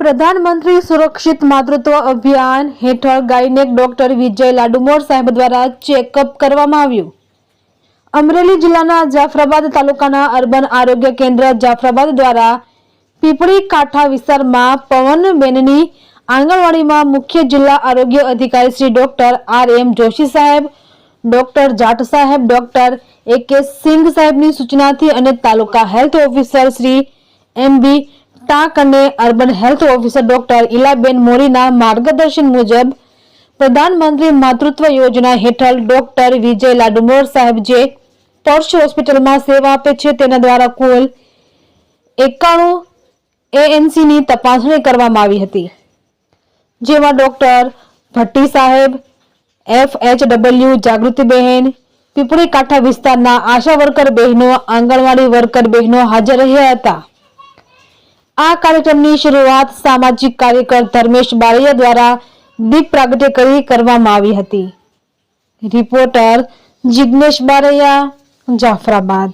પ્રધાનમંત્રી સુરક્ષિત માતૃત્વ અભિયાન હેઠળ ગાયનેક ડોક્ટર વિજય લાડુમોર સાહેબ દ્વારા ચેકઅપ કરવામાં આવ્યું. અમરેલી જિલ્લાના જાફરાબાદ તાલુકાના અર્બન આરોગ્ય કેન્દ્ર જાફરાબાદ દ્વારા પીપળી કાંઠા વિસ્તારમાં પવનબેનની આંગણવાડીમાં મુખ્ય જિલ્લા આરોગ્ય અધિકારી Shri doctor R M Joshi સાહેબ, ડોક્ટર જાટ સાહેબ, ડોક્ટર એ કે સિંઘ સાહેબની સૂચનાથી અને તાલુકા health officer Shri M B Tank અને urban health officer doctor Ilaben મોરીના માર્ગદર્શન મુજબ પ્રધાનમંત્રી માતૃત્વ યોજના હેઠળ ડોક્ટર વિજય લાડુમોર સાહેબ જે પોર્શ હોસ્પિટલમાં સેવા આપે છે, તેના દ્વારા કુલ એકાણું એએનસીની તપાસણી કરવામાં આવી હતી. જેમાં ડોક્ટર ભટ્ટી સાહેબ એફ એચ ડબલ્યુ જાગૃતિબહેન પીપળી કાંઠા વિસ્તારના આશા વર્કર બહેનો, આંગણવાડી વર્કર બહેનો હાજર રહ્યા હતા. આ કાર્યક્રમની શરૂઆત સામાજિક કાર્યકર ધર્મેશ બારૈયા દ્વારા દીપ પ્રાગટ્ય કરી કરવામાં આવી હતી. રિપોર્ટર જિગ્નેશ બારૈયા, જાફરાબાદ.